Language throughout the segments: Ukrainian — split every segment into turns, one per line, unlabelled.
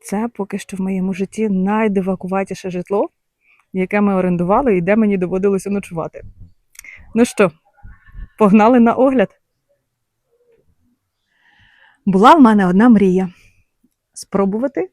Це поки що в моєму житті найдивакуватіше житло, яке ми орендували і де мені доводилося ночувати. Ну що, погнали на огляд? Була в мене одна мрія спробувати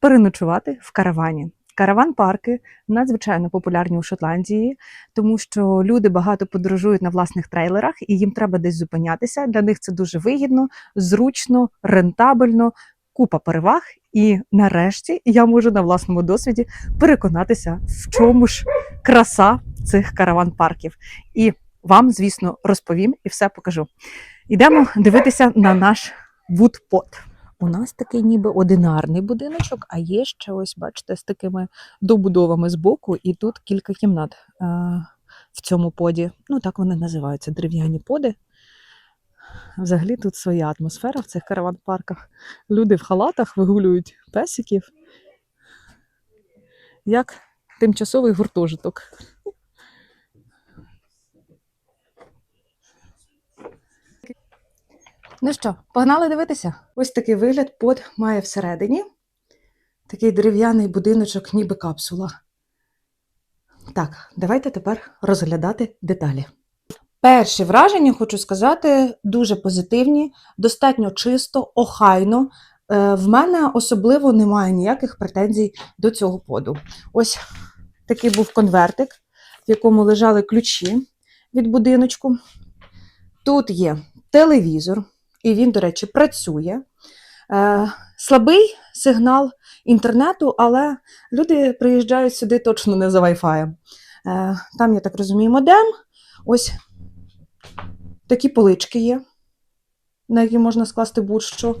переночувати в каравані. Караван-парки надзвичайно популярні у Шотландії, тому що люди багато подорожують на власних трейлерах і їм треба десь зупинятися. Для них це дуже вигідно, зручно, рентабельно, купа переваг. І нарешті я можу на власному досвіді переконатися, в чому ж краса цих караван-парків. І вам, звісно, розповім і все покажу. Йдемо дивитися на наш вудпот. У нас такий ніби одинарний будиночок, а є ще ось, бачите, з такими добудовами збоку, і тут кілька кімнат е, в цьому поді. Ну, так вони називаються дерев'яні поди. Взагалі тут своя атмосфера в цих караван-парках. Люди в халатах вигулюють песиків, як тимчасовий гуртожиток. Ну що, погнали дивитися? Ось такий вигляд под має всередині. Такий дерев'яний будиночок, ніби капсула. Так, давайте тепер розглядати деталі. Перші враження, хочу сказати, дуже позитивні, достатньо чисто, охайно. Е, В мене особливо немає ніяких претензій до цього поду. Ось такий був конвертик, в якому лежали ключі від будиночку. Тут є телевізор, і він, до речі, працює. Е, слабий сигнал інтернету, але люди приїжджають сюди точно не за Wi-Fi. Е, там, я так розумію, модем. Ось такі полички є, на які можна скласти будь-що.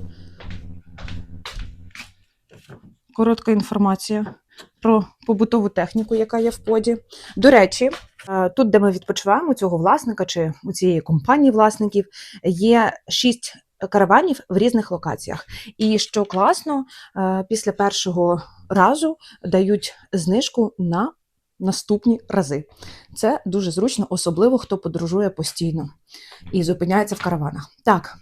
Коротка інформація про побутову техніку, яка є в поді. До речі, е, тут, де ми відпочиваємо, у цього власника чи у цієї компанії власників, є шість караванів в різних локаціях. І що класно, е, після першого разу дають знижку на наступні рази. Це дуже зручно, особливо хто подорожує постійно і зупиняється в караванах. Так,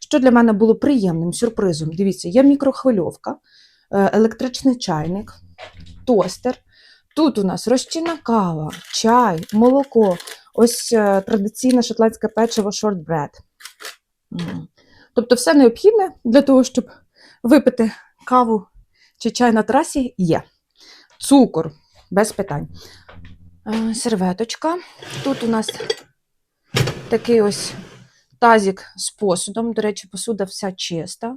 що для мене було приємним сюрпризом, дивіться, є мікрохвильовка, е, електричний чайник, тостер. Тут у нас розчинна кава, чай, молоко, ось е, традиційне шотландське печиво shortbread. Тобто все необхідне для того, щоб випити каву чи чай на трасі є. Цукор, без питань. Е, Серветочка. Тут у нас такий ось тазик з посудом. До речі, посуда вся чиста.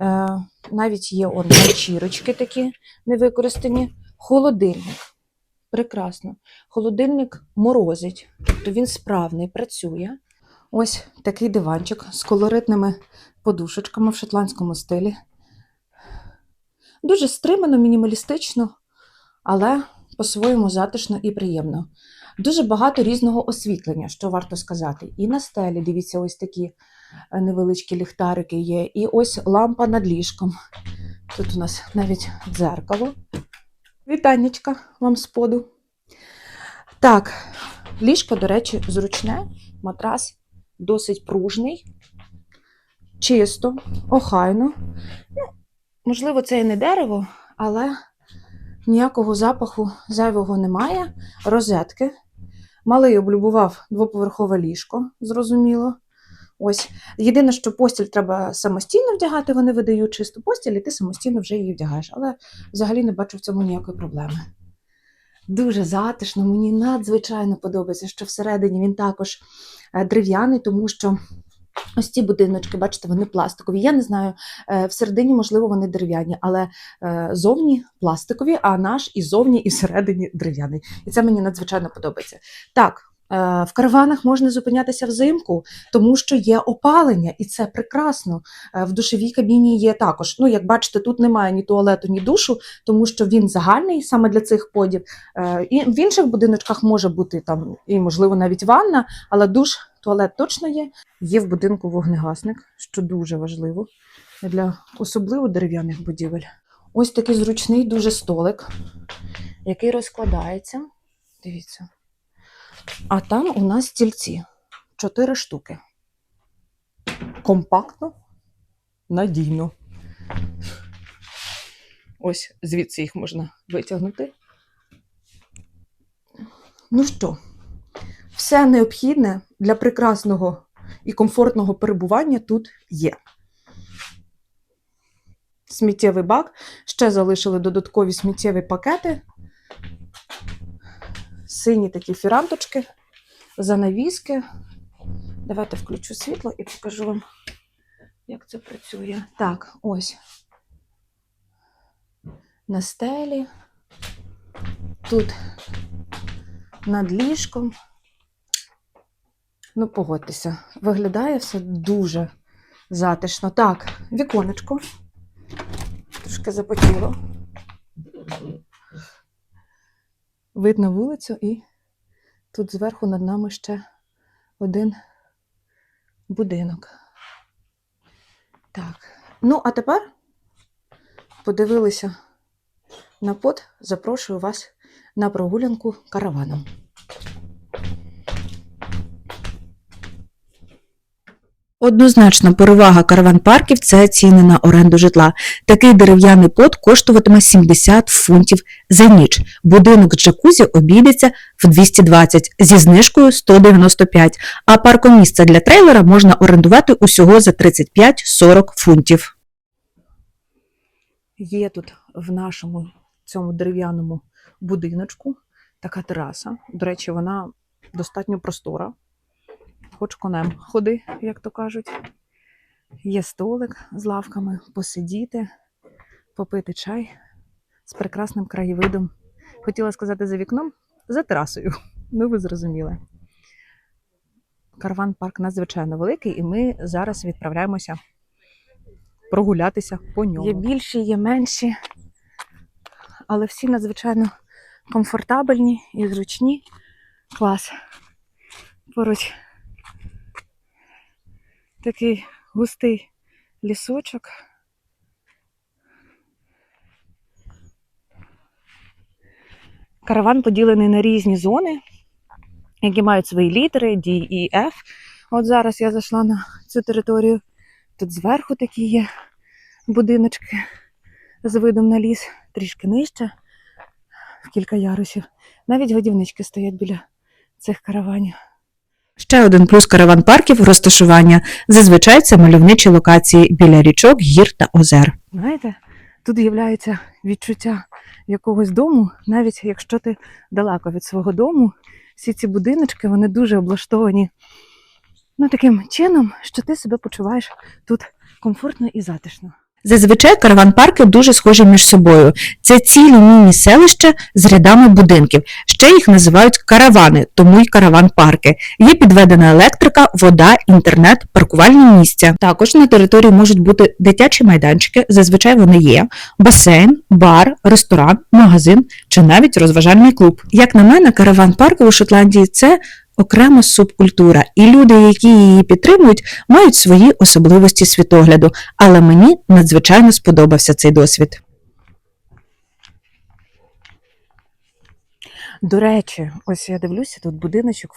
Е, Навіть є он, ганчірочки такі невикористані. Холодильник. Прекрасно. Холодильник морозить, тобто він справний, працює. Ось такий диванчик з колоритними подушечками в шотландському стилі. Дуже стримано, мінімалістично, але по-своєму затишно і приємно. Дуже багато різного освітлення, що варто сказати. І на стелі, дивіться, ось такі е, невеличкі ліхтарики є. І ось лампа над ліжком. Тут у нас навіть дзеркало. Вітаннячка вам споду. Так, ліжко, до речі, зручне, матрас досить пружний, чисто, охайно. Ну, можливо, це і не дерево, але ніякого запаху зайвого немає. Розетки. Малий облюбував двоповерхове ліжко, зрозуміло. Ось. Єдине, що постіль треба самостійно вдягати, вони видають чисту постіль, і ти самостійно вже її вдягаєш. Але взагалі не бачу в цьому ніякої проблеми. Дуже затишно, мені надзвичайно подобається, що всередині він також е, дерев'яний, тому що ось ці будиночки, бачите, вони пластикові. Я не знаю, е, всередині, можливо, вони дерев'яні, але е, зовні пластикові, а наш і зовні, і всередині дерев'яний. І це мені надзвичайно подобається. Так. Е, В караванах можна зупинятися взимку, тому що є опалення, і це прекрасно. Е, В душовій кабіні є також. Ну, як бачите, тут немає ні туалету, ні душу, тому що він загальний саме для цих подів. Е, І в інших будиночках може бути там і, можливо, навіть ванна, але душ, туалет точно є. Є в будинку вогнегасник, що дуже важливо для особливо дерев'яних будівель. Ось такий зручний дуже столик, який розкладається. Дивіться. А там у нас стільці. Чотири штуки. Компактно, надійно. Ось звідси їх можна витягнути. Ну що, все необхідне для прекрасного і комфортного перебування тут є. Сміттєвий бак. Ще залишили додаткові сміттєві пакети. Сині такі фіранточки, занавіски. Давайте включу світло і покажу вам, як це працює. Так, ось. На стелі. Тут над ліжком. Ну, погодьтеся, виглядає все дуже затишно. Так, віконечко. Трошки запотіло. Вид на вулицю, і тут зверху над нами ще один будинок. Так. Ну, а тепер подивилися на пот, запрошую вас на прогулянку караваном. Однозначно, перевага караван-парків це ціни на оренду житла. Такий дерев'яний под коштуватиме 70 фунтів за ніч. Будинок джакузі обійдеться в 220 зі знижкою 195, а паркомісце для трейлера можна орендувати усього за 35-40 фунтів. Є тут в нашому цьому дерев'яному будиночку така тераса. До речі, вона достатньо простора. Хоч конем ходи, як то кажуть. Є столик з лавками, посидіти, попити чай з прекрасним краєвидом. Хотіла сказати за вікном, за терасою. Ну, ви зрозуміли. Карван парк надзвичайно великий, і ми зараз відправляємося прогулятися по ньому. Є більші, є менші, але всі надзвичайно комфортабельні і зручні. Клас. Поруч такий густий лісочок. Караван поділений на різні зони, які мають свої літери D, E, F. От зараз я зайшла на цю територію. Тут зверху такі є будиночки з видом на ліс, трішки нижче, в кілька ярусів. Навіть годівнички стоять біля цих караванів. Ще один плюс караван-парків розташування. Зазвичай це мальовничі локації біля річок, гір та озер. Знаєте, тут з'являється відчуття якогось дому, навіть якщо ти далеко від свого дому. Всі ці будиночки вони дуже облаштовані ну, таким чином, що ти себе почуваєш тут комфортно і затишно. Зазвичай караван-парки дуже схожі між собою. Це цілі міні-селища з рядами будинків. Ще їх називають каравани, тому й караван-парки. Є підведена електрика, вода, інтернет, паркувальні місця. Також на території можуть бути дитячі майданчики, зазвичай вони є, басейн, бар, ресторан, магазин чи навіть розважальний клуб. Як на мене, караван-парки у Шотландії це окрема субкультура, і люди, які її підтримують, мають свої особливості світогляду. Але мені надзвичайно сподобався цей досвід. До речі, ось я дивлюся, тут будиночок.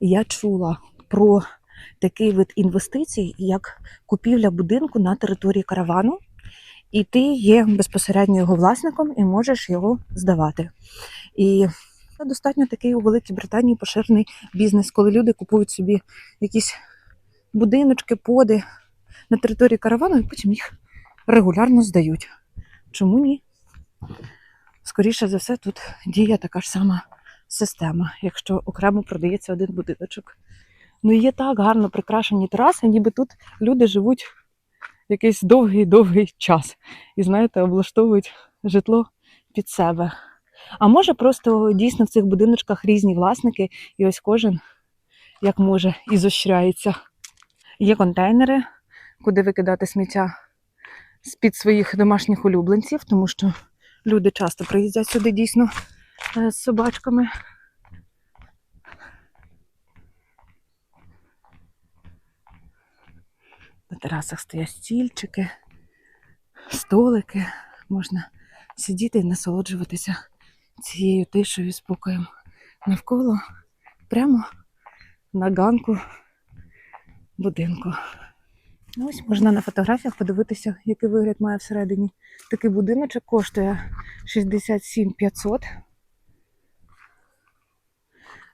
І я чула про такий вид інвестицій, як купівля будинку на території каравану, і ти є безпосередньо його власником і можеш його здавати. І це достатньо такий у Великій Британії поширений бізнес, коли люди купують собі якісь будиночки, поди на території каравану і потім їх регулярно здають. Чому ні? Скоріше за все, тут діє така ж сама система, якщо окремо продається один будиночок. Ну і є так гарно прикрашені тераси, ніби тут люди живуть якийсь довгий-довгий час. І, знаєте, облаштовують житло під себе. А може, просто дійсно в цих будиночках різні власники, і ось кожен як може і зощряється. Є контейнери, куди викидати сміття з-під своїх домашніх улюбленців, тому що люди часто приїздять сюди дійсно е, з собачками. На терасах стоять стільчики, столики. Можна сидіти і насолоджуватися цією тишою і спокоєм навколо прямо на ганку будинку. Ну, Ось можна на фотографіях подивитися, який вигляд має всередині. Такий будиночок коштує 67 500.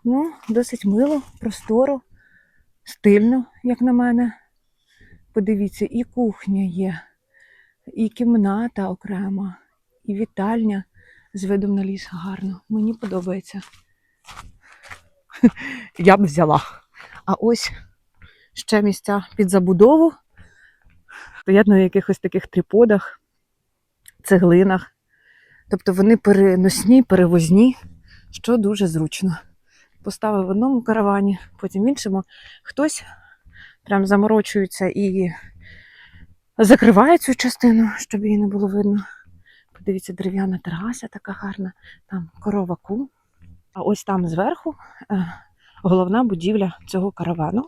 Ну, досить мило, просторо, стильно, як на мене. Подивіться, і кухня є, і кімната окрема, і вітальня з видом на ліс гарно. Мені подобається. Я б взяла. А ось ще місця під забудову. Стоять на якихось таких триподах, цеглинах. Тобто вони переносні, перевозні, що дуже зручно. Поставив в одному каравані, потім в іншому. Хтось прям заморочується і закриває цю частину, щоб її не було видно. Подивіться, дерев'яна тераса така гарна, там корова ку. А ось там зверху е, головна будівля цього каравану.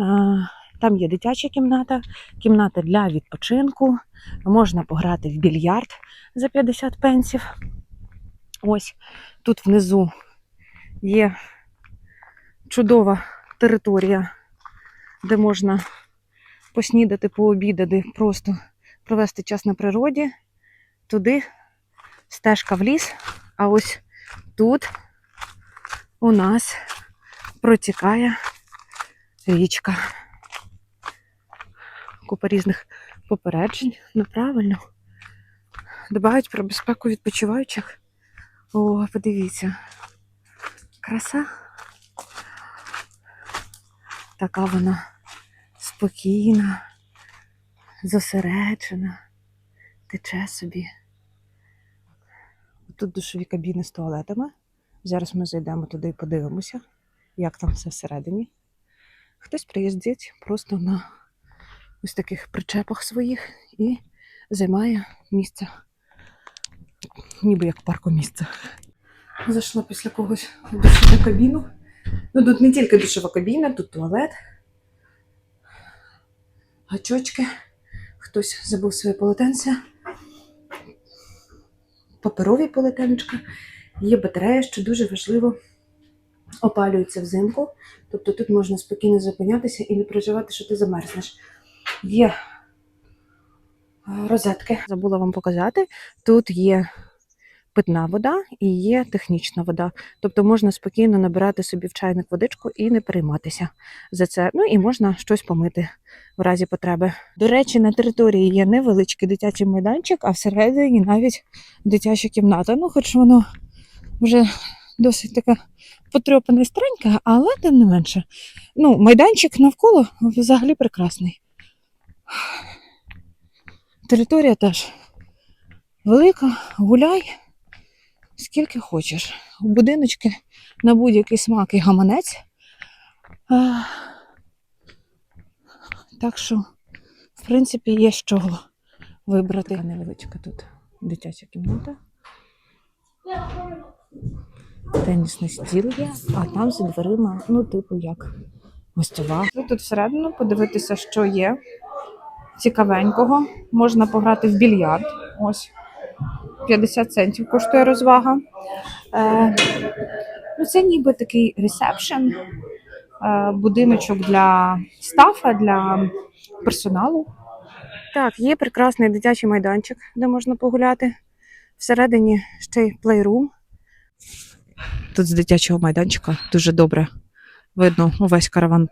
Е, Там є дитяча кімната, кімната для відпочинку. Можна пограти в більярд за 50 пенсів. Ось тут внизу є чудова територія, де можна поснідати, пообідати, просто провести час на природі. Туди стежка в ліс, а ось тут у нас протікає річка. Купа різних попереджень. Ну, правильно. Дбають про безпеку відпочиваючих. О, подивіться. Краса. Така вона спокійна, зосереджена, тече собі. Тут душові кабіни з туалетами. Зараз ми зайдемо туди і подивимося, як там все всередині. Хтось приїздить просто на ось таких причепах своїх і займає місце, ніби як паркомісце. Зайшла після когось в душову кабіну. Ну, тут не тільки душова кабіна, тут туалет, гачочки. Хтось забув своє полотенце, паперові полетеночка, Є батарея, що дуже важливо, опалюється взимку. Тобто тут можна спокійно зупинятися і не переживати, що ти замерзнеш. Є е, розетки. Забула вам показати. Тут є питна вода і є технічна вода. Тобто можна спокійно набирати собі в чайник водичку і не перейматися за це. Ну і можна щось помити в разі потреби. До речі, на території є невеличкий дитячий майданчик, а всередині навіть дитяча кімната. Ну, хоч воно вже досить така потрьопана старенька, але тим не менше. Ну, майданчик навколо взагалі прекрасний. Територія теж велика, гуляй скільки хочеш. У будиночки на будь-який смак і гаманець. А, так що, в принципі, є з чого вибрати. Невеличка тут дитяча кімната. Тенісний стіл є, а там за дверима, ну, типу, як гостьова. Тут всередину подивитися, що є цікавенького. Можна пограти в більярд. Ось. 50 центів коштує розвага. Е, ну, це ніби такий ресепшн, е, будиночок для стафа, для персоналу. Так, є прекрасний дитячий майданчик, де можна погуляти. Всередині ще й плейрум. Тут з дитячого майданчика дуже добре видно увесь караван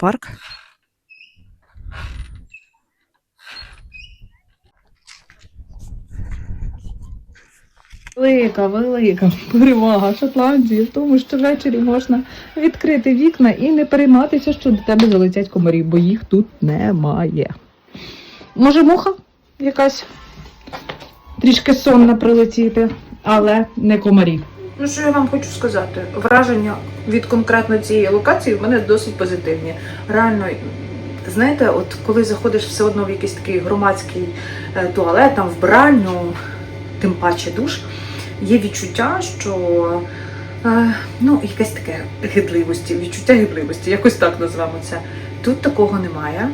Велика, велика перевага Шотландії в тому, що ввечері можна відкрити вікна і не перейматися, що до тебе залетять комарі, бо їх тут немає. Може, муха якась трішки сонна прилетіти, але не комарі.
Ну, що я вам хочу сказати? Враження від конкретно цієї локації в мене досить позитивні. Реально, знаєте, от коли заходиш все одно в якийсь такий громадський е, туалет, там вбральню, тим паче душ, є відчуття, що е, ну, якесь таке гидливості, відчуття гидливості, якось так назвемо це. Тут такого немає.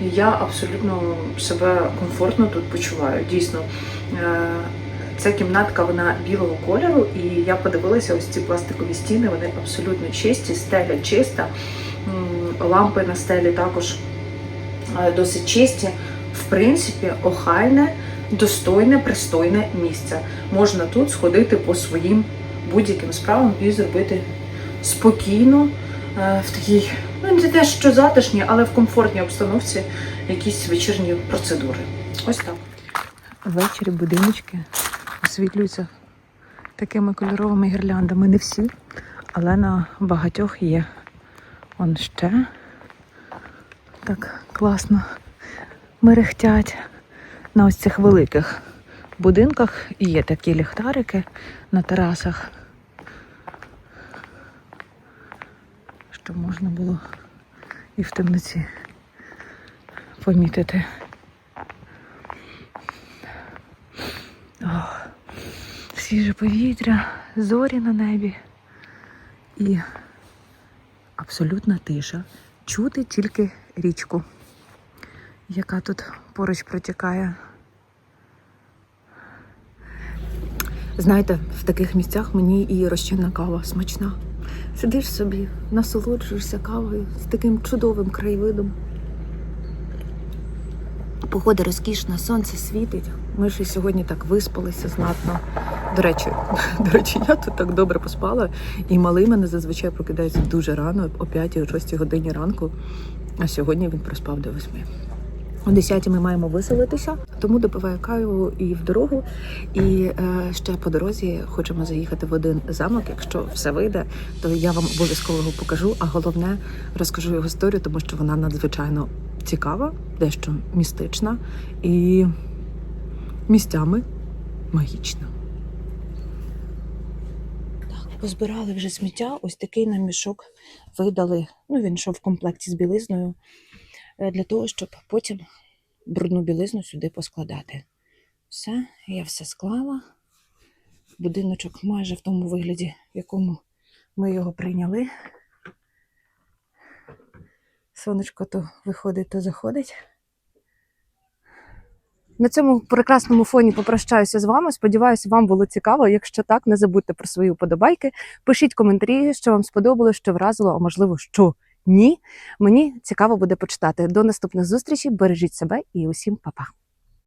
Я абсолютно себе комфортно тут почуваю. Дійсно, е, ця кімнатка вона білого кольору, і я подивилася ось ці пластикові стіни, вони абсолютно чисті, стеля чиста, лампи на стелі також е, досить чисті. в принципі, охайне, достойне, пристойне місце. Можна тут сходити по своїм будь-яким справам і зробити спокійно, е, в такій, ну не те, що затишній, але в комфортній обстановці якісь вечірні процедури. Ось так. Ввечері будиночки освітлюються такими кольоровими гірляндами. Не всі, але на багатьох є. Он ще так класно мерехтять на ось цих великих будинках. Є такі ліхтарики на терасах, щоб можна було і в темноці помітити. Ох, свіже повітря, зорі на небі і абсолютна тиша. Чути тільки річку, яка тут поруч протікає. Знаєте, в таких місцях мені і розчинна кава смачна. Сидиш собі, насолоджуєшся кавою з таким чудовим краєвидом. Погода розкішна, сонце світить. Ми і сьогодні так виспалися знатно. До речі, до речі, я тут так добре поспала, і малий мене зазвичай прокидається дуже рано, о 5-6 годині ранку. А сьогодні він проспав до 8. О 10 ми маємо виселитися, тому допиваю каву і в дорогу. І е, ще по дорозі хочемо заїхати в один замок. Якщо все вийде, то я вам обов'язково його покажу. А головне розкажу його історію, тому що вона надзвичайно цікава, дещо містична і місцями магічна. Так, позбирали вже сміття. Ось такий нам мішок видали. Ну, він йшов в комплекті з білизною для того, щоб потім брудну білизну сюди поскладати. Все, я все склала. Будиночок майже в тому вигляді, в якому ми його прийняли. Сонечко то виходить, то заходить. На цьому прекрасному фоні попрощаюся з вами. Сподіваюся, вам було цікаво. Якщо так, не забудьте про свої вподобайки. Пишіть коментарі, що вам сподобалось, що вразило, а можливо, що ні. Мені цікаво буде почитати. До наступних зустрічей. Бережіть себе і усім па-па.